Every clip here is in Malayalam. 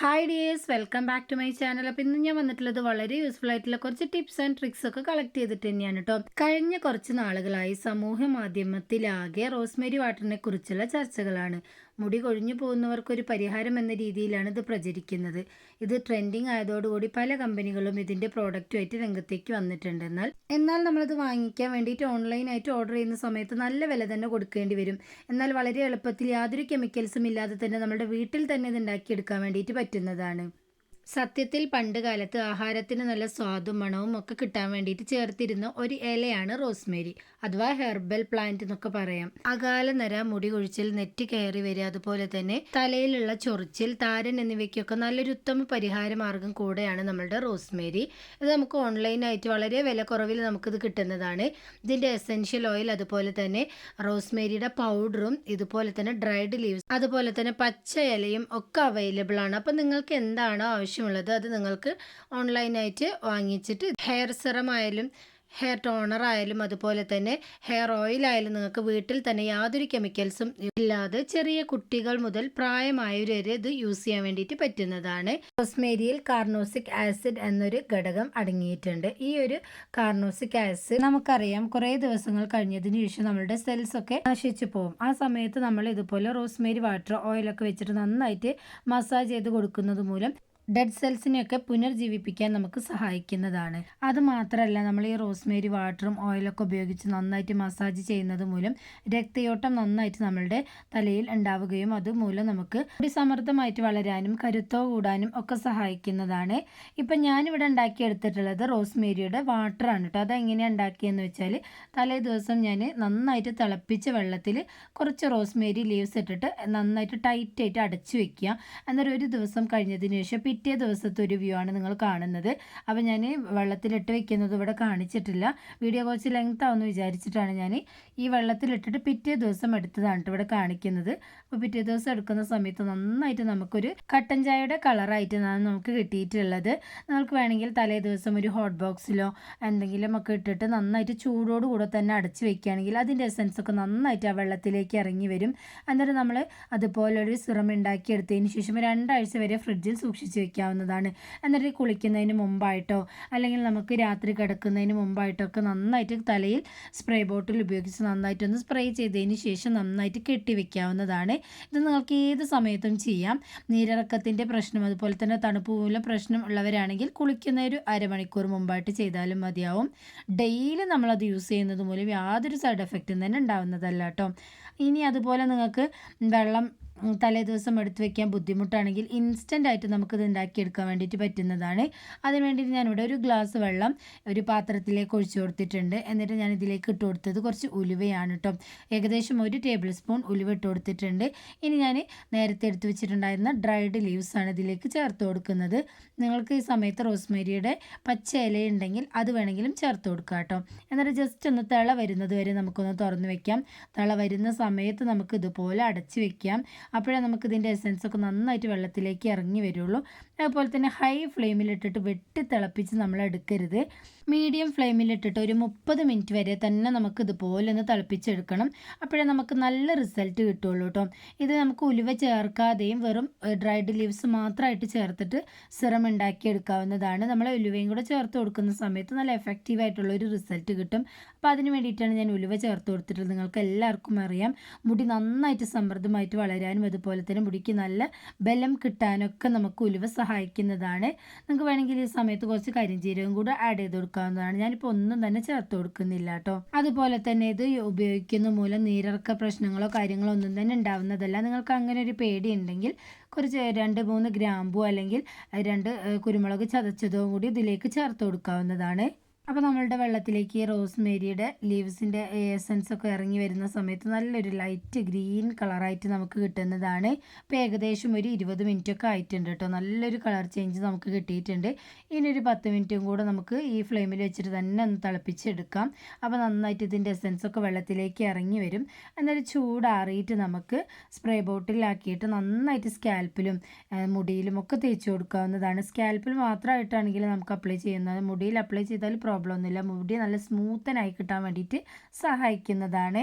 Hi dears welcome back to my channel അപ്പോൾ ഇന്ന് ഞാൻ വന്നിട്ടുള്ളത് വളരെ യൂസ്ഫുൾ ആയിട്ടുള്ള കുറച്ച് ടിപ്സ് ആൻഡ് ട്രിക്സ് ഒക്കെ കളക്ട് ചെയ്തിട്ട് തന്നെയാണ് കേട്ടോ കഴിഞ്ഞ കുറച്ച് നാളുകളായി സമൂഹ മാധ്യമത്തിലാകെ റോസ്മേരി വാട്ടറിനെ കുറിച്ചുള്ള ചർച്ചകളാണ്. മുടി കൊഴിഞ്ഞു പോകുന്നവർക്കൊരു പരിഹാരം എന്ന രീതിയിലാണ് ഇത് പ്രചരിക്കുന്നത്. ഇത് ട്രെൻഡിങ് ആയതോടുകൂടി പല കമ്പനികളും ഇതിന്റെ പ്രോഡക്റ്റുമായിട്ട് രംഗത്തേക്ക് വന്നിട്ടുണ്ട്. എന്നാൽ എന്നാൽ നമ്മളത് വാങ്ങിക്കാൻ വേണ്ടിയിട്ട് ഓൺലൈനായിട്ട് ഓർഡർ ചെയ്യുന്ന സമയത്ത് നല്ല വില തന്നെ കൊടുക്കേണ്ടി വരും. എന്നാൽ വളരെ എളുപ്പത്തിൽ യാതൊരു കെമിക്കൽസും ഇല്ലാതെ തന്നെ നമ്മുടെ വീട്ടിൽ തന്നെ ഇത് ഉണ്ടാക്കിയെടുക്കാൻ വേണ്ടിയിട്ട് പറ്റുന്നതാണ്. സത്യത്തിൽ പണ്ട് കാലത്ത് ആഹാരത്തിന് നല്ല സ്വാദും മണവും ഒക്കെ കിട്ടാൻ വേണ്ടിയിട്ട് ചേർത്തിരുന്ന ഒരു ഇലയാണ് റോസ്മേരി അഥവാ ഹെർബൽ പ്ലാന്റ് എന്നൊക്കെ പറയാം. അകാല നര മുടി കൊഴിച്ചിൽ നെറ്റ് കയറി വരിക അതുപോലെ തന്നെ തലയിലുള്ള ചൊറിച്ചിൽ താരൻ എന്നിവയ്ക്കൊക്കെ നല്ലൊരു ഉത്തമ പരിഹാര മാർഗം കൂടെയാണ് നമ്മളുടെ റോസ്മേരി. ഇത് നമുക്ക് ഓൺലൈനായിട്ട് വളരെ വില കുറവിൽ നമുക്കിത് കിട്ടുന്നതാണ്. ഇതിന്റെ എസെൻഷ്യൽ ഓയിൽ അതുപോലെ തന്നെ റോസ്മേരിയുടെ പൗഡറും ഇതുപോലെ തന്നെ ഡ്രൈഡ് ലീവ്സ് അതുപോലെ തന്നെ പച്ച ഇലയും ഒക്കെ അവൈലബിൾ ആണ്. അപ്പം നിങ്ങൾക്ക് എന്താണോ ആവശ്യം ആവശ്യമുള്ളത് അത് നിങ്ങൾക്ക് ഓൺലൈനായിട്ട് വാങ്ങിച്ചിട്ട് ഹെയർ സെറം ആയാലും ഹെയർ ടോണർ ആയാലും അതുപോലെ തന്നെ ഹെയർ ഓയിൽ ആയാലും നിങ്ങൾക്ക് വീട്ടിൽ തന്നെ യാതൊരു കെമിക്കൽസും ഇല്ലാതെ ചെറിയ കുട്ടികൾ മുതൽ പ്രായമായവർ വരെ ഇത് യൂസ് ചെയ്യാൻ വേണ്ടിയിട്ട് പറ്റുന്നതാണ്. റോസ്മേരിയിൽ കാർണോസിക് ആസിഡ് എന്നൊരു ഘടകം അടങ്ങിയിട്ടുണ്ട്. ഈ ഒരു കാർണോസിക് ആസിഡ് നമുക്കറിയാം കുറേ ദിവസങ്ങൾ കഴിഞ്ഞതിന് ശേഷം നമ്മളുടെ സെൽസ് ഒക്കെ നശിച്ചു പോകും. ആ സമയത്ത് നമ്മൾ ഇതുപോലെ റോസ്മേരി വാട്ടർ ഓയിലൊക്കെ വെച്ചിട്ട് നന്നായിട്ട് മസാജ് ചെയ്ത് കൊടുക്കുന്നത് മൂലം ഡെഡ് സെൽസിനെയൊക്കെ പുനർജീവിപ്പിക്കാൻ നമുക്ക് സഹായിക്കുന്നതാണ്. അത് മാത്രമല്ല നമ്മൾ ഈ റോസ്മേരി വാട്ടറും ഓയിലൊക്കെ ഉപയോഗിച്ച് നന്നായിട്ട് മസാജ് ചെയ്യുന്നത് മൂലം രക്തയോട്ടം നന്നായിട്ട് നമ്മളുടെ തലയിൽ ഉണ്ടാവുകയും അതുമൂലം നമുക്ക് സമൃദ്ധമായിട്ട് വളരാനും കരുത്തോ കൂടാനും ഒക്കെ സഹായിക്കുന്നതാണ്. ഇപ്പം ഞാനിവിടെ ഉണ്ടാക്കിയെടുത്തിട്ടുള്ളത് റോസ്മേരിയുടെ വാട്ടറാണ് കേട്ടോ. അതെങ്ങനെയാണ് ഉണ്ടാക്കിയെന്ന് വെച്ചാൽ തലേ ദിവസം ഞാൻ നന്നായിട്ട് തിളപ്പിച്ച വെള്ളത്തിൽ കുറച്ച് റോസ്മേരി ലീവ്സ് ഇട്ടിട്ട് നന്നായിട്ട് ടൈറ്റായിട്ട് അടച്ചു വെക്കുക. എന്നൊരു ദിവസം കഴിഞ്ഞതിന് ശേഷം പിറ്റേ ദിവസത്തെ ഒരു വ്യൂ ആണ് നിങ്ങൾ കാണുന്നത്. അപ്പോൾ ഞാൻ വെള്ളത്തിലിട്ട് വെക്കുന്നത് ഇവിടെ കാണിച്ചിട്ടില്ല. വീഡിയോ കുറച്ച് ലെങ്ത് ആവുമെന്ന് വിചാരിച്ചിട്ടാണ് ഞാൻ ഈ വെള്ളത്തിലിട്ടിട്ട് പിറ്റേ ദിവസം എടുത്തതാണ് ഇവിടെ കാണിക്കുന്നത്. അപ്പോൾ പിറ്റേ ദിവസം എടുക്കുന്ന സമയത്ത് നന്നായിട്ട് നമുക്കൊരു കട്ടൻ ചായയുടെ കളറായിട്ടാണ് നമുക്ക് കിട്ടിയിട്ടുള്ളത്. നമുക്ക് വേണമെങ്കിൽ തലേ ദിവസം ഒരു ഹോട്ട് ബോക്സിലോ എന്തെങ്കിലും ഒക്കെ ഇട്ടിട്ട് നന്നായിട്ട് ചൂടോടുകൂടെ തന്നെ അടച്ച് വെക്കുകയാണെങ്കിൽ അതിന്റെ എസൻസൊക്കെ നന്നായിട്ട് ആ വെള്ളത്തിലേക്ക് ഇറങ്ങി വരും. അന്നേരം നമ്മൾ അതുപോലൊരു സിറം ഉണ്ടാക്കിയെടുത്തതിന് ശേഷം രണ്ടാഴ്ച വരെ ഫ്രിഡ്ജിൽ സൂക്ഷിച്ച് വെക്കാവുന്നതാണ്. എന്നിട്ട് കുളിക്കുന്നതിന് മുമ്പായിട്ടോ അല്ലെങ്കിൽ നമുക്ക് രാത്രി കിടക്കുന്നതിന് മുമ്പായിട്ടോ ഒക്കെ നന്നായിട്ട് തലയിൽ സ്പ്രേ ബോട്ടിൽ ഉപയോഗിച്ച് നന്നായിട്ടൊന്ന് സ്പ്രേ ചെയ്തതിന് ശേഷം നന്നായിട്ട് കെട്ടി വെക്കാവുന്നതാണ്. ഇത് നിങ്ങൾക്ക് ഏത് സമയത്തും ചെയ്യാം. നീരിറക്കത്തിന്റെ പ്രശ്നം അതുപോലെ തന്നെ തണുപ്പ് മൂലം പ്രശ്നം ഉള്ളവരാണെങ്കിൽ കുളിക്കുന്ന ഒരു അരമണിക്കൂർ മുമ്പായിട്ട് ചെയ്താലും മതിയാവും. ഡെയിലി നമ്മളത് യൂസ് ചെയ്യുന്നത് മൂലം യാതൊരു സൈഡ് എഫക്റ്റും തന്നെ ഉണ്ടാവുന്നതല്ല കേട്ടോ. ഇനി അതുപോലെ നിങ്ങൾക്ക് വെള്ളം തലേ ദിവസം എടുത്തു വെക്കാൻ ബുദ്ധിമുട്ടാണെങ്കിൽ ഇൻസ്റ്റന്റ് ആയിട്ട് നമുക്കിത് ഉണ്ടാക്കിയെടുക്കാൻ വേണ്ടിയിട്ട് പറ്റുന്നതാണ്. അതിന് വേണ്ടിയിട്ട് ഞാനിവിടെ ഒരു ഗ്ലാസ് വെള്ളം ഒരു പാത്രത്തിലേക്ക് ഒഴിച്ചു കൊടുത്തിട്ടുണ്ട്. എന്നിട്ട് ഞാൻ ഇതിലേക്ക് ഇട്ട് കൊടുത്തത് കുറച്ച് ഉലുവയാണ് കേട്ടോ ഏകദേശം ഒരു ടേബിൾ സ്പൂൺ ഉലുവ ഇട്ട് കൊടുത്തിട്ടുണ്ട്. ഇനി ഞാൻ നേരത്തെ എടുത്ത് വെച്ചിട്ടുണ്ടായിരുന്ന ഡ്രൈഡ് ലീവ്സ് ആണ് ഇതിലേക്ക് ചേർത്ത് കൊടുക്കുന്നത്. നിങ്ങൾക്ക് ഈ സമയത്ത് റോസ്മേരിയുടെ പച്ച ഇല ഉണ്ടെങ്കിൽ അത് വേണമെങ്കിലും ചേർത്ത് കൊടുക്കുക കേട്ടോ എന്നിട്ട് ജസ്റ്റ് ഒന്ന് തിള വരുന്നത് വരെ നമുക്കൊന്ന് തുറന്ന് വെക്കാം. തിള വരുന്ന സമയത്ത് നമുക്ക് ഇതുപോലെ അടച്ചു വെക്കാം. അപ്പോഴേ നമുക്ക് ഇതിന്റെ എസെൻസ് ഒക്കെ നന്നായിട്ട് വെള്ളത്തിലേക്ക് ഇറങ്ങി വരുള്ളൂ. അതുപോലെ തന്നെ ഹൈ ഫ്ലെയിമിലിട്ടിട്ട് വെട്ടി തിളപ്പിച്ച് നമ്മൾ എടുക്കരുത്. മീഡിയം ഫ്ലെയിമിലിട്ടിട്ട് ഒരു മുപ്പത് മിനിറ്റ് വരെ തന്നെ നമുക്ക് ഇതുപോലെ ഒന്ന് തിളപ്പിച്ചെടുക്കണം. അപ്പോഴേ നമുക്ക് നല്ല റിസൾട്ട് കിട്ടുള്ളൂ കേട്ടോ. ഇത് നമുക്ക് ഉലുവ ചേർക്കാതെയും വെറും ഡ്രൈഡ് ലീവ്സ് മാത്രമായിട്ട് ചേർത്തിട്ട് സിറം ഉണ്ടാക്കിയെടുക്കാവുന്നതാണ്. നമ്മൾ ഉലുവയും കൂടെ ചേർത്ത് കൊടുക്കുന്ന സമയത്ത് നല്ല എഫക്റ്റീവ് ആയിട്ടുള്ള ഒരു റിസൾട്ട് കിട്ടും. അപ്പോൾ അതിന് വേണ്ടിയിട്ടാണ് ഞാൻ ഉലുവ ചേർത്ത് കൊടുത്തിട്ടുള്ളത്. നിങ്ങൾക്ക് എല്ലാവർക്കും അറിയാം. മുടി നന്നായിട്ട് സമൃദ്ധമായിട്ട് വളരാനും അതുപോലെ തന്നെ മുടിക്ക് നല്ല ബലം കിട്ടാനൊക്കെ നമുക്ക് ഉലുവ സഹായിക്കുന്നതാണ്. നമുക്ക് വേണമെങ്കിൽ ഈ സമയത്ത് കുറച്ച് കരിഞ്ചീരകം കൂടെ ആഡ് ചെയ്ത് കൊടുക്കാവുന്നതാണ്. ഞാനിപ്പോൾ ഒന്നും തന്നെ ചേർത്ത് കൊടുക്കുന്നില്ല കേട്ടോ. അതുപോലെ തന്നെ ഇത് ഉപയോഗിക്കുന്ന മൂലം നീരിറക്ക പ്രശ്നങ്ങളോ കാര്യങ്ങളോ ഒന്നും തന്നെ ഉണ്ടാവുന്നതല്ല. നിങ്ങൾക്ക് അങ്ങനെ ഒരു പേടി ഉണ്ടെങ്കിൽ കുറച്ച് രണ്ട് മൂന്ന് ഗ്രാമ്പു അല്ലെങ്കിൽ രണ്ട് കുരുമുളക് ചതച്ചതോ കൂടി ഇതിലേക്ക് ചേർത്ത് കൊടുക്കാവുന്നതാണ്. അപ്പോൾ നമ്മളുടെ വെള്ളത്തിലേക്ക് റോസ്മേരിയുടെ ലീവ്സിന്റെ എസൻസ് ഒക്കെ ഇറങ്ങി വരുന്ന സമയത്ത് നല്ലൊരു ലൈറ്റ് ഗ്രീൻ കളറായിട്ട് നമുക്ക് കിട്ടുന്നതാണ്. ഇപ്പോൾ ഏകദേശം ഒരു ഇരുപത് മിനിറ്റ് ഒക്കെ ആയിട്ടുണ്ട് കേട്ടോ. നല്ലൊരു കളർ ചേഞ്ച് നമുക്ക് കിട്ടിയിട്ടുണ്ട്. ഇനി ഒരു പത്ത് മിനിറ്റും കൂടെ നമുക്ക് ഈ ഫ്ലെയിമിൽ വെച്ചിട്ട് തന്നെ ഒന്ന് തിളപ്പിച്ചെടുക്കാം. അപ്പോൾ നന്നായിട്ട് ഇതിന്റെ എസൻസ് ഒക്കെ വെള്ളത്തിലേക്ക് ഇറങ്ങി വരും. എന്നൊരു ചൂടാറിയിട്ട് നമുക്ക് സ്പ്രേ ബോട്ടിലാക്കിയിട്ട് നന്നായിട്ട് സ്കാൽപ്പിലും മുടിയിലും ഒക്കെ തേച്ച് കൊടുക്കാവുന്നതാണ്. സ്കാൽപ്പിൽ മാത്രമായിട്ടാണെങ്കിൽ നമുക്ക് അപ്ലൈ ചെയ്യുന്നത് മുടിയിൽ അപ്ലൈ ചെയ്താൽ പ്രോബ്ലം ഒന്നുമില്ല. മുടി നല്ല സ്മൂത്തനായി കിട്ടാൻ വേണ്ടിയിട്ട് സഹായിക്കുന്നതാണ്.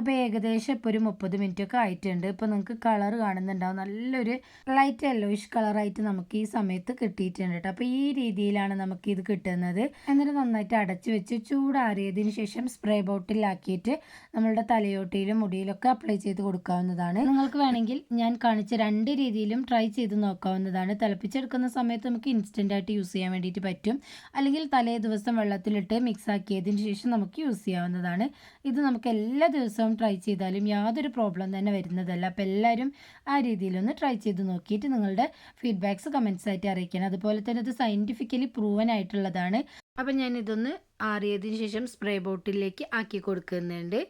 അപ്പോൾ ഏകദേശം ഇപ്പോൾ ഒരു മുപ്പത് ഒക്കെ ആയിട്ടുണ്ട്. ഇപ്പോൾ നിങ്ങൾക്ക് കളർ കാണുന്നുണ്ടാവും. നല്ലൊരു ലൈറ്റ് യെല്ലോയിഷ് കളറായിട്ട് നമുക്ക് ഈ സമയത്ത് കിട്ടിയിട്ടുണ്ട് കേട്ടോ അപ്പോൾ ഈ രീതിയിലാണ് നമുക്ക് ഇത് കിട്ടുന്നത്. എന്നിട്ട് നന്നായിട്ട് അടച്ച് വെച്ച് ചൂടാറിയതിന് ശേഷം സ്പ്രേ ബോട്ടിലാക്കിയിട്ട് നമ്മളുടെ തലയോട്ടിയിലും മുടിയിലൊക്കെ അപ്ലൈ ചെയ്ത് കൊടുക്കാവുന്നതാണ്. നിങ്ങൾക്ക് വേണമെങ്കിൽ ഞാൻ കാണിച്ച രണ്ട് രീതിയിലും ട്രൈ ചെയ്ത് നോക്കാവുന്നതാണ്. തിളപ്പിച്ചെടുക്കുന്ന സമയത്ത് നമുക്ക് ഇൻസ്റ്റന്റ് ആയിട്ട് യൂസ് ചെയ്യാൻ വേണ്ടിയിട്ട് പറ്റും. അല്ലെങ്കിൽ തലേ ദിവസം വെള്ളത്തിലിട്ട് മിക്സ് ആക്കിയതിന് ശേഷം നമുക്ക് യൂസ് ചെയ്യാവുന്നതാണ്. ഇത് നമുക്ക് എല്ലാ ദിവസവും ട്രൈ ചെയ്താലും യാതൊരു പ്രോബ്ലം തന്നെ വരുന്നതല്ല. അപ്പോൾ എല്ലാവരും ആ രീതിയിലൊന്ന് ട്രൈ ചെയ്ത് നോക്കിയിട്ട് നിങ്ങളുടെ ഫീഡ്ബാക്ക്സ് കമൻസ് ആയിട്ട് അറിയിക്കണം. അതുപോലെ തന്നെ ഇത് സയന്റിഫിക്കലി പ്രൂവൻ ആയിട്ടുള്ളതാണ്. അപ്പം ഞാൻ ഇതൊന്ന് ആറിയതിന് ശേഷം സ്പ്രേ ബോട്ടിലേക്ക് ആക്കി കൊടുക്കുന്നുണ്ട്.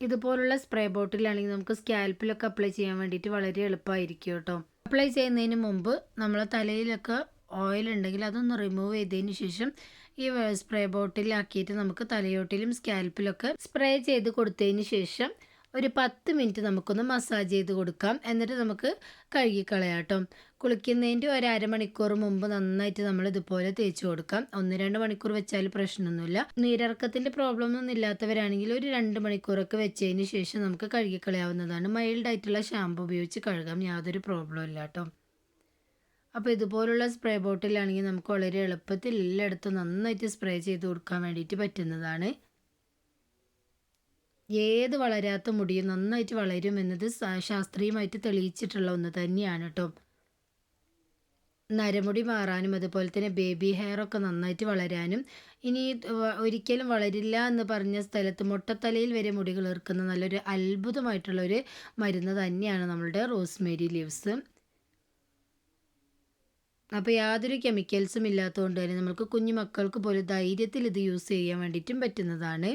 ഇതുപോലുള്ള സ്പ്രേ ബോട്ടിലാണെങ്കിൽ നമുക്ക് സ്കാൽപ്പിലൊക്കെ അപ്ലൈ ചെയ്യാൻ വേണ്ടിയിട്ട് വളരെ എളുപ്പമായിരിക്കും കേട്ടോ. അപ്ലൈ ചെയ്യുന്നതിന് മുമ്പ് നമ്മളെ തലയിലൊക്കെ ഓയിൽ ഉണ്ടെങ്കിൽ അതൊന്ന് റിമൂവ് ചെയ്തതിന് ശേഷം ഈ സ്പ്രേ ബോട്ടിൽ ആക്കിയിട്ട് നമുക്ക് തലയോട്ടിലും സ്കാൽപ്പിലൊക്കെ സ്പ്രേ ചെയ്ത് കൊടുത്തതിന് ശേഷം ഒരു പത്ത് മിനിറ്റ് നമുക്കൊന്ന് മസാജ് ചെയ്ത് കൊടുക്കാം. എന്നിട്ട് നമുക്ക് കഴുകിക്കളയാം കേട്ടോ. കുളിക്കുന്നതിന്റെ ഒരു അരമണിക്കൂർ മുമ്പ് നന്നായിട്ട് നമ്മൾ ഇതുപോലെ തേച്ച് കൊടുക്കാം. ഒന്ന് രണ്ട് മണിക്കൂർ വെച്ചാൽ പ്രശ്നമൊന്നുമില്ല. നീരിറക്കത്തിന്റെ പ്രോബ്ലം ഒന്നും ഇല്ലാത്തവരാണെങ്കിൽ ഒരു രണ്ട് മണിക്കൂറൊക്കെ വെച്ചതിന് ശേഷം നമുക്ക് കഴുകിക്കളയാവുന്നതാണ്. മൈൽഡായിട്ടുള്ള ഷാമ്പു ഉപയോഗിച്ച് കഴുകാം. യാതൊരു പ്രോബ്ലം ഇല്ല കേട്ടോ. അപ്പോൾ ഇതുപോലുള്ള സ്പ്രേ ബോട്ടിലാണെങ്കിൽ നമുക്ക് വളരെ എളുപ്പത്തിൽ എല്ലായിടത്തും നന്നായിട്ട് സ്പ്രേ ചെയ്ത് കൊടുക്കാൻ വേണ്ടിയിട്ട് പറ്റുന്നതാണ്. ഏത് വളരാത്ത മുടിയും നന്നായിട്ട് വളരും എന്നത് ശാസ്ത്രീയമായിട്ട് തെളിയിച്ചിട്ടുള്ള ഒന്ന് തന്നെയാണ് കേട്ടോ. നരമുടി മാറാനും അതുപോലെ തന്നെ ബേബി ഹെയർ ഒക്കെ നന്നായിട്ട് വളരാനും ഇനി ഒരിക്കലും വളരില്ല എന്ന് പറഞ്ഞ സ്ഥലത്ത് മുട്ടത്തലയിൽ വരെ മുടികൾ കിളിർക്കുന്ന നല്ലൊരു അത്ഭുതമായിട്ടുള്ള ഒരു മരുന്ന് തന്നെയാണ് നമ്മളുടെ റോസ്മേരി ലീവ്സ് അപ്പോൾ യാതൊരു കെമിക്കൽസും ഇല്ലാത്തതുകൊണ്ട് തന്നെ നമുക്ക് കുഞ്ഞു മക്കൾക്ക് പോലും ധൈര്യത്തിൽ ഇത് യൂസ് ചെയ്യാൻ വേണ്ടിയിട്ടും പറ്റുന്നതാണ്.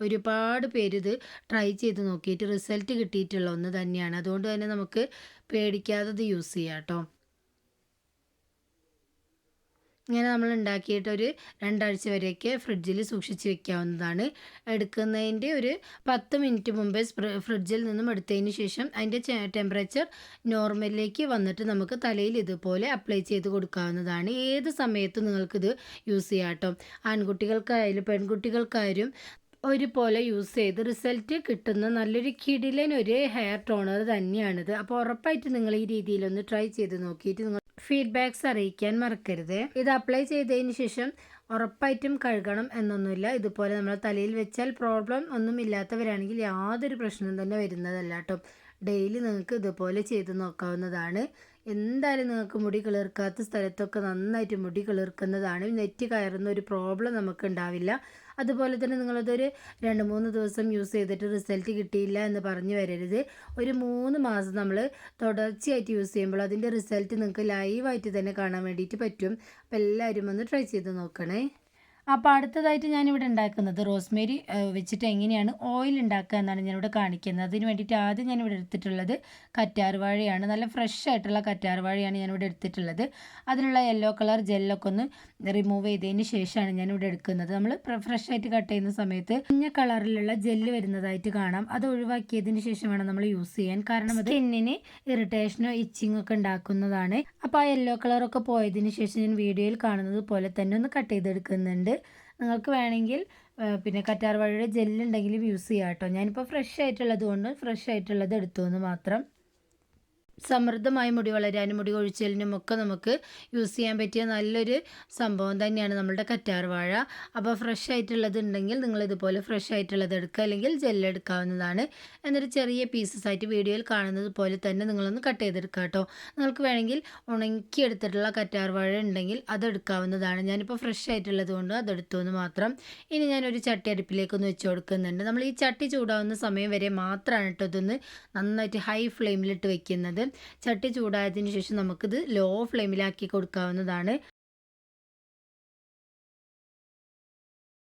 ഒരുപാട് പേര് ഇത് ട്രൈ ചെയ്ത് നോക്കിയിട്ട് റിസൾട്ട് കിട്ടിയിട്ടുള്ള ഒന്ന് തന്നെയാണ്. അതുകൊണ്ട് തന്നെ നമുക്ക് പേടിക്കാതെ ഇത് യൂസ് ചെയ്യാം കേട്ടോ ഇങ്ങനെ നമ്മൾ ഉണ്ടാക്കിയിട്ട് ഒരു രണ്ടാഴ്ച വരെയൊക്കെ ഫ്രിഡ്ജിൽ സൂക്ഷിച്ച് വെക്കാവുന്നതാണ്. എടുക്കുന്നതിന്റെ ഒരു പത്ത് മിനിറ്റ് മുമ്പേ ഫ്രിഡ്ജിൽ നിന്നും എടുത്തതിന് ശേഷം അതിന്റെ ടെമ്പറേച്ചർ നോർമലിലേക്ക് വന്നിട്ട് നമുക്ക് തലയിൽ ഇതുപോലെ അപ്ലൈ ചെയ്ത് കൊടുക്കാവുന്നതാണ്. ഏത് സമയത്തും നിങ്ങൾക്കിത് യൂസ് ചെയ്യാം കേട്ടോ. ആൺകുട്ടികൾക്കായാലും പെൺകുട്ടികൾക്കായാലും ഒരുപോലെ യൂസ് ചെയ്ത് റിസൾട്ട് കിട്ടുന്ന നല്ലൊരു കിടിലൻ ഒരു ഹെയർ ടോണർ തന്നെയാണിത്. അപ്പോൾ ഉറപ്പായിട്ട് നിങ്ങൾ ഈ രീതിയിലൊന്ന് ട്രൈ ചെയ്ത് നോക്കിയിട്ട് നിങ്ങൾ ഫീഡ്ബാക്ക്സ് അറിയിക്കാൻ മറക്കരുത്. ഇത് അപ്ലൈ ചെയ്തതിന് ശേഷം ഉറപ്പായിട്ടും കഴുകണം എന്നൊന്നുമില്ല. ഇതുപോലെ നമ്മൾ തലയിൽ വെച്ചാൽ പ്രോബ്ലം ഒന്നും ഇല്ലാത്തവരാണെങ്കിൽ യാതൊരു പ്രശ്നം തന്നെ വരുന്നതല്ല കേട്ടോ ഡെയിലി നിങ്ങൾക്ക് ഇതുപോലെ ചെയ്ത് നോക്കാവുന്നതാണ്. എന്തായാലും നിങ്ങൾക്ക് മുടി കിളിർക്കാത്ത സ്ഥലത്തൊക്കെ നന്നായിട്ട് മുടി കിളിർക്കുന്നതാണ്. നെറ്റ് കയറുന്ന ഒരു പ്രോബ്ലം നമുക്ക് ഉണ്ടാവില്ല. അതുപോലെ തന്നെ നിങ്ങളതൊരു രണ്ട് മൂന്ന് ദിവസം യൂസ് ചെയ്തിട്ട് റിസൾട്ട് കിട്ടിയില്ല എന്ന് പറഞ്ഞു വരരുത്. ഒരു മൂന്ന് മാസം നമ്മൾ തുടർച്ചയായിട്ട് യൂസ് ചെയ്യുമ്പോൾ അതിന്റെ റിസൾട്ട് നിങ്ങൾക്ക് ലൈവായിട്ട് തന്നെ കാണാൻ വേണ്ടിയിട്ട് പറ്റും. അപ്പോൾ എല്ലാവരും ഒന്ന് ട്രൈ ചെയ്ത് നോക്കണേ. അപ്പോൾ അടുത്തതായിട്ട് ഞാനിവിടെ ഉണ്ടാക്കുന്നത് റോസ്മേരി വെച്ചിട്ട് എങ്ങനെയാണ് ഓയിൽ ഉണ്ടാക്കുക എന്നാണ് ഞാനിവിടെ കാണിക്കുന്നത്. അതിന് വേണ്ടിയിട്ട് ആദ്യം ഞാനിവിടെ എടുത്തിട്ടുള്ളത് കറ്റാർവാഴയാണ്. നല്ല ഫ്രഷ് ആയിട്ടുള്ള കറ്റാർവാഴയാണ് ഞാനിവിടെ എടുത്തിട്ടുള്ളത്. അതിലുള്ള യെല്ലോ കളർ ജെല്ലൊക്കെ ഒന്ന് റിമൂവ് ചെയ്തതിന് ശേഷമാണ് ഞാനിവിടെ എടുക്കുന്നത്. നമ്മൾ ഫ്രഷ് ആയിട്ട് കട്ട് ചെയ്യുന്ന സമയത്ത് മഞ്ഞ കളറിലുള്ള ജെല്ല് വരുന്നതായിട്ട് കാണാം. അത് ഒഴിവാക്കിയതിന് ശേഷം വേണം നമ്മൾ യൂസ് ചെയ്യാൻ. കാരണം അത് സ്കിന്നിന് ഇറിറ്റേഷനോ ഇച്ചിങ്ങോ ഒക്കെ ഉണ്ടാക്കുന്നതാണ്. അപ്പോൾ ആ യെല്ലോ കളറൊക്കെ പോയതിന് ശേഷം ഞാൻ വീഡിയോയിൽ കാണുന്നത് പോലെ തന്നെ ഒന്ന് കട്ട് ചെയ്തെടുക്കുന്നുണ്ട്. നിങ്ങൾക്ക് വേണമെങ്കിൽ പിന്നെ കറ്റാർ വാഴയുടെ ജെല്ലുണ്ടെങ്കിലും യൂസ് ചെയ്യാം കേട്ടോ. ഞാനിപ്പോൾ ഫ്രഷ് ആയിട്ടുള്ളത് കൊണ്ട് ഫ്രഷ് ആയിട്ടുള്ളത് എടുത്തു എന്ന് മാത്രം സമൃദ്ധമായി മുടി വളരാനും മുടി കൊഴിച്ചിലിനും ഒക്കെ നമുക്ക് യൂസ് ചെയ്യാൻ പറ്റിയ നല്ലൊരു സംഭവം തന്നെയാണ് നമ്മുടെ കറ്റാർ വാഴ അപ്പോൾ ഫ്രഷ് ആയിട്ടുള്ളത് ഉണ്ടെങ്കിൽ നിങ്ങൾ ഇതുപോലെ ഫ്രഷ് ആയിട്ടുള്ളത് എടുക്കുക. അല്ലെങ്കിൽ ജെല്ലെടുക്കാവുന്നതാണ് എന്നൊരു ചെറിയ പീസസ് ആയിട്ട് വീഡിയോയിൽ കാണുന്നത് പോലെ തന്നെ നിങ്ങളൊന്ന് കട്ട് ചെയ്തെടുക്കുക കേട്ടോ. നിങ്ങൾക്ക് വേണമെങ്കിൽ ഉണക്കിയെടുത്തിട്ടുള്ള കറ്റാർ വാഴ ഉണ്ടെങ്കിൽ അതെടുക്കാവുന്നതാണ് ഞാനിപ്പോൾ ഫ്രഷ് ആയിട്ടുള്ളത് കൊണ്ട് അതെടുത്തു എന്ന് മാത്രം. ഇനി ഞാനൊരു ചട്ടി അടുപ്പിലേക്കൊന്ന് വെച്ച് കൊടുക്കുന്നുണ്ട്. നമ്മൾ ഈ ചട്ടി ചൂടാവുന്ന സമയം വരെ മാത്രമാണ് കേട്ടോ ഇതൊന്ന് നന്നായിട്ട് ഹൈ ഫ്ലെയിമിലിട്ട് വെക്കുന്നത്. ചട്ടി ചൂടായതിനു ശേഷം നമുക്കിത് ലോ ഫ്ലെയിമിലാക്കി കൊടുക്കാവുന്നതാണ്.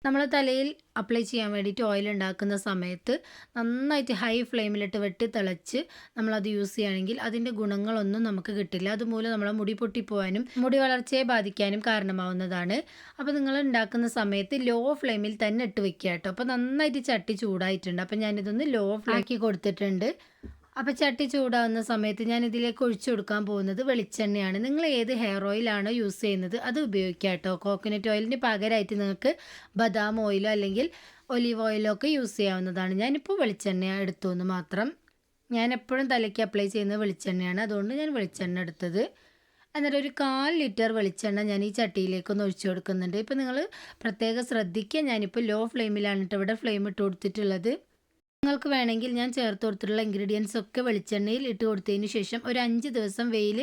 നമ്മൾ തലയിൽ അപ്ലൈ ചെയ്യാൻ വേണ്ടിയിട്ട് ഓയിൽ ഉണ്ടാക്കുന്ന സമയത്ത് നന്നായിട്ട് ഹൈ ഫ്ലെയിമിലിട്ട് വെട്ടി തിളച്ച് നമ്മളത് യൂസ് ചെയ്യുകയാണെങ്കിൽ അതിന്റെ ഗുണങ്ങളൊന്നും നമുക്ക് കിട്ടില്ല. അതുമൂലം നമ്മളെ മുടി പൊട്ടിപ്പോവാനും മുടി വളർച്ചയെ ബാധിക്കാനും കാരണമാവുന്നതാണ്. അപ്പോൾ നിങ്ങൾ ഉണ്ടാക്കുന്ന സമയത്ത് ലോ ഫ്ലെയിമിൽ തന്നെ ഇട്ട് വെക്കുക കേട്ടോ. അപ്പോൾ നന്നായിട്ട് ചട്ടി ചൂടായിട്ടുണ്ട്. അപ്പോൾ ഞാനിതൊന്ന് ലോ ഫ്ലാക്കി കൊടുത്തിട്ടുണ്ട്. അപ്പോൾ ചട്ടി ചൂടാവുന്ന സമയത്ത് ഞാൻ ഇതിലേക്ക് ഒഴിച്ചു കൊടുക്കാൻ പോകുന്നത് വെളിച്ചെണ്ണയാണ്. നിങ്ങൾ ഏത് ഹെയർ ഓയിലാണോ യൂസ് ചെയ്യുന്നത് അത് ഉപയോഗിക്കാം കേട്ടോ. കോക്കനട്ട് ഓയിലിന് പകരമായിട്ട് നിങ്ങൾക്ക് ബദാം ഓയിലോ അല്ലെങ്കിൽ ഒലീവ് ഓയിലോ ഒക്കെ യൂസ് ചെയ്യാവുന്നതാണ്. ഞാനിപ്പോൾ വെളിച്ചെണ്ണ എടുത്തു എന്ന് മാത്രം. ഞാൻ എപ്പോഴും തലയ്ക്ക് അപ്ലൈ ചെയ്യുന്നത് വെളിച്ചെണ്ണയാണ്. അതുകൊണ്ട് ഞാൻ വെളിച്ചെണ്ണ എടുത്തത്. അന്നേരം ഒരു കാൽ ലിറ്റർ വെളിച്ചെണ്ണ ഞാൻ ഈ ചട്ടിയിലേക്കൊന്ന് ഒഴിച്ചു കൊടുക്കുന്നുണ്ട്. ഇപ്പോൾ നിങ്ങൾ പ്രത്യേകം ശ്രദ്ധിക്കുക. ഞാനിപ്പോൾ ലോ ഫ്ലെയിമിലാണ് കേട്ടോ ഇവിടെ ഫ്ലെയിം ഇട്ട് കൊടുത്തിട്ടുള്ളത്. നിങ്ങൾക്ക് വേണമെങ്കിൽ ഞാൻ ചേർത്ത് കൊടുത്തിട്ടുള്ള ഇൻഗ്രീഡിയൻസ് ഒക്കെ വെളിച്ചെണ്ണയിൽ ഇട്ട് കൊടുത്തതിന് ശേഷം ഒരു അഞ്ച് ദിവസം വെയിൽ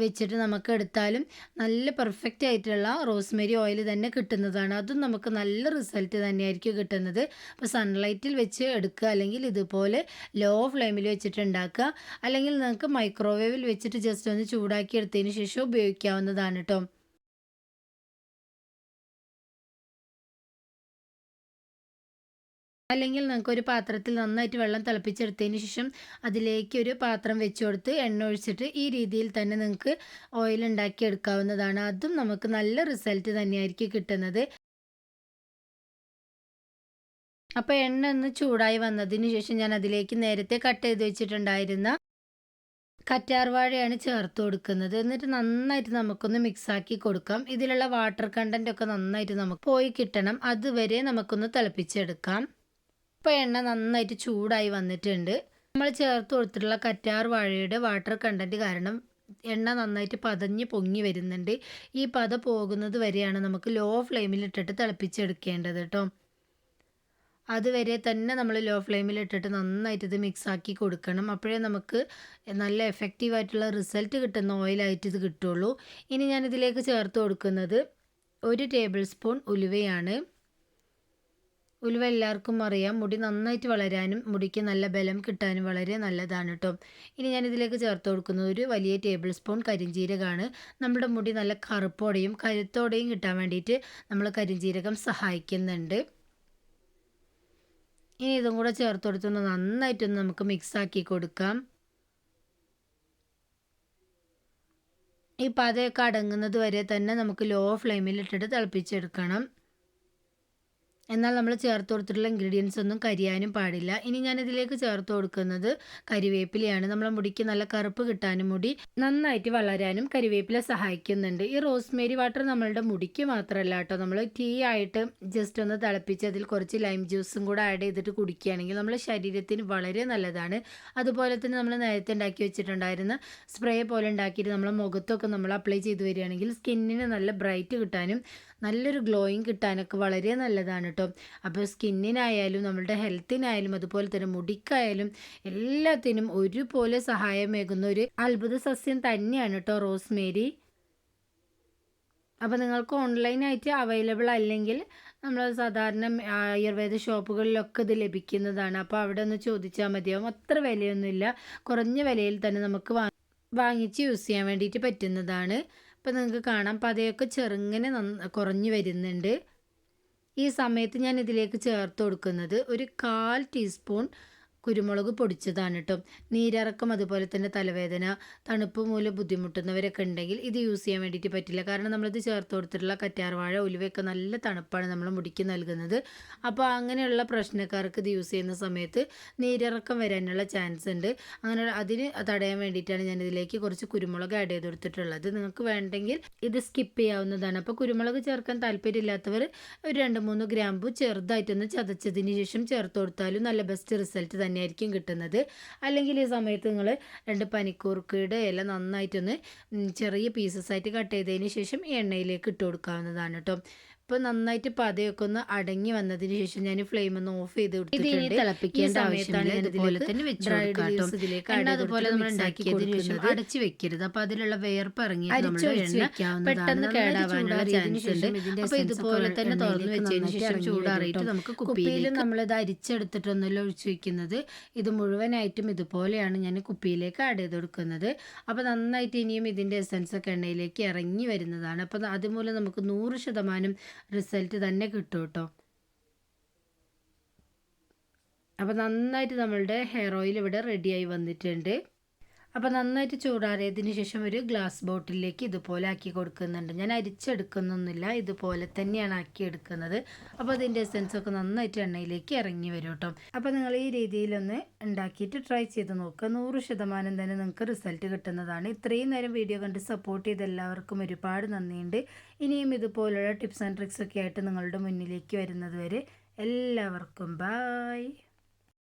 വെച്ചിട്ട് നമുക്ക് എടുത്താലും നല്ല പെർഫെക്റ്റ് ആയിട്ടുള്ള റോസ്മേരി ഓയിൽ തന്നെ കിട്ടുന്നതാണ്. അതും നമുക്ക് നല്ല റിസൾട്ട് തന്നെയായിരിക്കും കിട്ടുന്നത്. അപ്പോൾ സൺലൈറ്റിൽ വെച്ച് എടുക്കുക അല്ലെങ്കിൽ ഇതുപോലെ ലോ ഫ്ലെയിമിൽ വെച്ചിട്ട് ഉണ്ടാക്കുക അല്ലെങ്കിൽ നിങ്ങൾക്ക് മൈക്രോവേവിൽ വെച്ചിട്ട് ജസ്റ്റ് ഒന്ന് ചൂടാക്കി എടുത്തതിന് ശേഷം ഉപയോഗിക്കാവുന്നതാണ് കേട്ടോ അല്ലെങ്കിൽ നിങ്ങൾക്ക് ഒരു പാത്രത്തിൽ നന്നായിട്ട് വെള്ളം തിളപ്പിച്ചെടുത്തതിന് ശേഷം അതിലേക്ക് ഒരു പാത്രം വെച്ച് കൊടുത്ത് എണ്ണ ഒഴിച്ചിട്ട് ഈ രീതിയിൽ തന്നെ നിങ്ങൾക്ക് ഓയിൽ ഉണ്ടാക്കി എടുക്കാവുന്നതാണ് അതും നമുക്ക് നല്ല റിസൾട്ട് തന്നെയായിരിക്കും കിട്ടുന്നത്. അപ്പോൾ എണ്ണ ഒന്ന് ചൂടായി വന്നതിന് ശേഷം ഞാൻ അതിലേക്ക് നേരത്തെ കട്ട് ചെയ്ത് വെച്ചിട്ടുണ്ടായിരുന്ന കറ്റാർവാഴയാണ് ചേർത്ത് കൊടുക്കുന്നത്. എന്നിട്ട് നന്നായിട്ട് നമുക്കൊന്ന് മിക്സാക്കി കൊടുക്കാം. ഇതിലുള്ള വാട്ടർ കണ്ടന്റ് ഒക്കെ നന്നായിട്ട് നമുക്ക് പോയി കിട്ടണം. അതുവരെ നമുക്കൊന്ന് തിളപ്പിച്ചെടുക്കാം. ഇപ്പോൾ എണ്ണ നന്നായിട്ട് ചൂടായി വന്നിട്ടുണ്ട്. നമ്മൾ ചേർത്ത് കൊടുത്തിട്ടുള്ള കറ്റാർ വാഴയുടെ വാട്ടർ കണ്ടന്റ് കാരണം എണ്ണ നന്നായിട്ട് പതഞ്ഞ് പൊങ്ങി വരുന്നുണ്ട്. ഈ പത പോകുന്നത് വരെയാണ് നമുക്ക് ലോ ഫ്ലെയിമിൽ ഇട്ടിട്ട് തിളപ്പിച്ചെടുക്കേണ്ടത് കേട്ടോ അതുവരെ തന്നെ നമ്മൾ ലോ ഫ്ലെയിമിൽ ഇട്ടിട്ട് നന്നായിട്ട് ഇത് മിക്സ് ആക്കി കൊടുക്കണം. അപ്പോഴേ നമുക്ക് നല്ല എഫക്റ്റീവായിട്ടുള്ള റിസൾട്ട് കിട്ടുന്ന ഓയിലായിട്ട് ഇത് കിട്ടുള്ളൂ. ഇനി ഞാനിതിലേക്ക് ചേർത്ത് കൊടുക്കുന്നത് ഒരു ടേബിൾ സ്പൂൺ ഉലുവയാണ്. ഉലുവ എല്ലാവർക്കും അറിയാം. മുടി നന്നായിട്ട് വളരാനും മുടിക്ക് നല്ല ബലം കിട്ടാനും വളരെ നല്ലതാണ് കേട്ടോ ഇനി ഞാനിതിലേക്ക് ചേർത്ത് കൊടുക്കുന്നത് ഒരു വലിയ ടേബിൾ സ്പൂൺ കരിഞ്ചീരകമാണ് നമ്മുടെ മുടി നല്ല കറുപ്പോടെയും കരുത്തോടെയും കിട്ടാൻ വേണ്ടിയിട്ട് നമ്മൾ കരിഞ്ചീരകം സഹായിക്കുന്നുണ്ട്. ഇനി ഇതും കൂടെ ചേർത്ത് കൊടുത്തൊന്ന് നന്നായിട്ടൊന്ന് നമുക്ക് മിക്സ് ആക്കി കൊടുക്കാം. ഈ പതയൊക്കെ അടങ്ങുന്നത് വരെ തന്നെ നമുക്ക് ലോ ഫ്ലെയിമിൽ ഇട്ടിട്ട് തിളപ്പിച്ചെടുക്കണം. എന്നാൽ നമ്മൾ ചേർത്ത് കൊടുത്തിട്ടുള്ള ഇൻഗ്രീഡിയൻസ് ഒന്നും കരിയാനും പാടില്ല. ഇനി ഞാനിതിലേക്ക് ചേർത്ത് കൊടുക്കുന്നത് കരിവേപ്പിലയാണ്. നമ്മളെ മുടിക്ക് നല്ല കറുപ്പ് കിട്ടാനും മുടി നന്നായിട്ട് വളരാനും കരിവേപ്പില സഹായിക്കുന്നുണ്ട്. ഈ റോസ്മേരി വാട്ടർ നമ്മളുടെ മുടിക്ക് മാത്രമല്ല കേട്ടോ. നമ്മൾ ടീ ആയിട്ട് ജസ്റ്റ് ഒന്ന് തിളപ്പിച്ച് അതിൽ കുറച്ച് ലൈം ജ്യൂസും കൂടെ ആഡ് ചെയ്തിട്ട് കുടിക്കുകയാണെങ്കിൽ നമ്മുടെ ശരീരത്തിന് വളരെ നല്ലതാണ്. അതുപോലെ തന്നെ നമ്മൾ നേരത്തെ ഉണ്ടാക്കി വെച്ചിട്ടുണ്ടായിരുന്ന സ്പ്രേ പോലെ ഉണ്ടാക്കിയിട്ട് നമ്മളെ മുഖത്തൊക്കെ നമ്മൾ അപ്ലൈ ചെയ്ത് വരികയാണെങ്കിൽ സ്കിന്നിന് നല്ല ബ്രൈറ്റ് കിട്ടാനും നല്ലൊരു ഗ്ലോയിങ് കിട്ടാനൊക്കെ വളരെ നല്ലതാണ് കേട്ടോ അപ്പോൾ സ്കിന്നിനായാലും നമ്മളുടെ ഹെൽത്തിനായാലും അതുപോലെ തന്നെ മുടിക്കായാലും എല്ലാത്തിനും ഒരുപോലെ സഹായമേകുന്ന ഒരു അത്ഭുത സസ്യം തന്നെയാണ് കേട്ടോ റോസ്മേരി. അപ്പോൾ നിങ്ങൾക്ക് ഓൺലൈനായിട്ട് അവൈലബിൾ അല്ലെങ്കിൽ നമ്മൾ സാധാരണ ആയുർവേദ ഷോപ്പുകളിലൊക്കെ ഇത് ലഭിക്കുന്നതാണ്. അപ്പോൾ അവിടെ ഒന്ന് ചോദിച്ചാൽ മതിയാവും. അത്ര വിലയൊന്നുമില്ല. കുറഞ്ഞ വിലയിൽ തന്നെ നമുക്ക് വാങ്ങിച്ച് യൂസ് ചെയ്യാൻ വേണ്ടിയിട്ട് പറ്റുന്നതാണ്. ഇപ്പം നിങ്ങൾക്ക് കാണാം. പതയൊക്കെ ചെറുങ്ങനെ നന്ന കുറഞ്ഞു വരുന്നുണ്ട്. ഈ സമയത്ത് ഞാൻ ഇതിലേക്ക് ചേർത്ത് കൊടുക്കുന്നത് ഒരു കാൽ ടീസ്പൂൺ കുരുമുളക് പൊടിച്ചതാണ് കേട്ടോ നീരിറക്കം അതുപോലെ തന്നെ തലവേദന തണുപ്പ് മൂലം ബുദ്ധിമുട്ടുന്നവരൊക്കെ ഉണ്ടെങ്കിൽ ഇത് യൂസ് ചെയ്യാൻ വേണ്ടിയിട്ട് പറ്റില്ല. കാരണം നമ്മളിത് ചേർത്ത് കൊടുത്തിട്ടുള്ള കറ്റാർവാഴ ഉലുവയൊക്കെ നല്ല തണുപ്പാണ് നമ്മൾ മുടിക്ക് നൽകുന്നത്. അപ്പോൾ അങ്ങനെയുള്ള പ്രശ്നക്കാർക്ക് ഇത് യൂസ് ചെയ്യുന്ന സമയത്ത് നീരിറക്കം വരാനുള്ള ചാൻസ് ഉണ്ട്. അങ്ങനെ അതിന് തടയാൻ വേണ്ടിയിട്ടാണ് ഞാൻ ഇതിലേക്ക് കുറച്ച് കുരുമുളക് ആഡ് ചെയ്ത് കൊടുത്തിട്ടുള്ളത്. നിങ്ങൾക്ക് വേണ്ടെങ്കിൽ ഇത് സ്കിപ്പ് ചെയ്യാവുന്നതാണ്. അപ്പോൾ കുരുമുളക് ചേർക്കാൻ താല്പര്യമില്ലാത്തവർ ഒരു രണ്ട് മൂന്ന് ഗ്രാമ്പു ചെറുതായിട്ടൊന്ന് ചതച്ചതിന് ശേഷം ചേർത്ത് കൊടുത്താലും നല്ല ബെസ്റ്റ് റിസൾട്ട് തന്നെ. തന്നെയായിരിക്കും കിട്ടുന്നത്. അല്ലെങ്കിൽ ഈ സമയത്ത് നിങ്ങൾ രണ്ട് പനിക്കൂർക്കയുടെ ഇല നന്നായിട്ടൊന്ന് ചെറിയ പീസസ് ആയിട്ട് കട്ട് ചെയ്തതിന് ശേഷം എണ്ണയിലേക്ക് ഇട്ട് കൊടുക്കാവുന്നതാണ് കേട്ടോ ഇപ്പോൾ നന്നായിട്ട് പതയൊക്കെ ഒന്ന് അടങ്ങി വന്നതിന് ശേഷം ഞാൻ ഫ്ലെയിം ഒന്ന് ഓഫ് ചെയ്ത് കൊടുത്തിട്ടുണ്ട്. തിളപ്പിക്കേണ്ട ആവശ്യമില്ല. ഇതുപോലെ തന്നെ അതുപോലെ നമ്മൾ ഉണ്ടാക്കിയതിന് ശേഷം അടച്ചു വെക്കരുത്. അപ്പൊ അതിലുള്ള വേർപ്പ് ഇറങ്ങി പെട്ടെന്ന് കേടാവാനുള്ള ചാൻസ് ഉണ്ട്. അപ്പോൾ ഇതുപോലെ തന്നെ തുറന്നു വെച്ചതിന് ശേഷം ചൂടാറിയിട്ട് നമുക്ക് കുപ്പിയിൽ നമ്മൾ നമ്മളിത് അരിച്ചെടുത്തിട്ടൊന്നുമല്ല ഒഴിച്ചു വെക്കുന്നത്. ഇത് മുഴുവനായിട്ടും ഇതുപോലെയാണ് ഞാൻ കുപ്പിയിലേക്ക് ആഡ് ചെയ്ത് കൊടുക്കുന്നത്. അപ്പോൾ നന്നായിട്ട് ഇനിയും ഇതിന്റെ എസൻസ് ഒക്കെ എണ്ണയിലേക്ക് ഇറങ്ങി വരുന്നതാണ്. അപ്പോൾ അതുമൂലം നമുക്ക് നൂറ് ശതമാനം റിസൾട്ട് തന്നെ കിട്ടും കേട്ടോ. അപ്പോൾ നന്നായിട്ട് നമ്മളുടെ ഹെയർ ഓയിൽ ഇവിടെ റെഡിയായി വന്നിട്ടുണ്ട്. അപ്പോൾ നന്നായിട്ട് ചൂടാറിയതിന് ശേഷം ഒരു ഗ്ലാസ് ബോട്ടിലേക്ക് ഇതുപോലെ ആക്കി കൊടുക്കുന്നുണ്ട്. ഞാൻ അരിച്ചെടുക്കുന്നൊന്നുമില്ല ഇതുപോലെ തന്നെയാണ് ആക്കി എടുക്കുന്നത് അപ്പോൾ അതിന്റെ എസെൻസ് ഒക്കെ നന്നായിട്ട് എണ്ണയിലേക്ക് ഇറങ്ങി വരും കേട്ടോ. അപ്പോൾ നിങ്ങൾ ഈ രീതിയിലൊന്ന് ഉണ്ടാക്കിയിട്ട് ട്രൈ ചെയ്ത് നോക്കുക. നൂറ് ശതമാനം തന്നെ നിങ്ങൾക്ക് റിസൾട്ട് കിട്ടുന്നതാണ്. ഇത്രയും നേരം വീഡിയോ കണ്ട് സപ്പോർട്ട് ചെയ്ത എല്ലാവർക്കും ഒരുപാട് നന്ദിയുണ്ട്. ഇനിയും ഇതുപോലുള്ള ടിപ്സ് ആൻഡ് ട്രിക്സ് ഒക്കെ ആയിട്ട് നിങ്ങളുടെ മുന്നിലേക്ക് വരുന്നത് വരെ എല്ലാവർക്കും ബായ്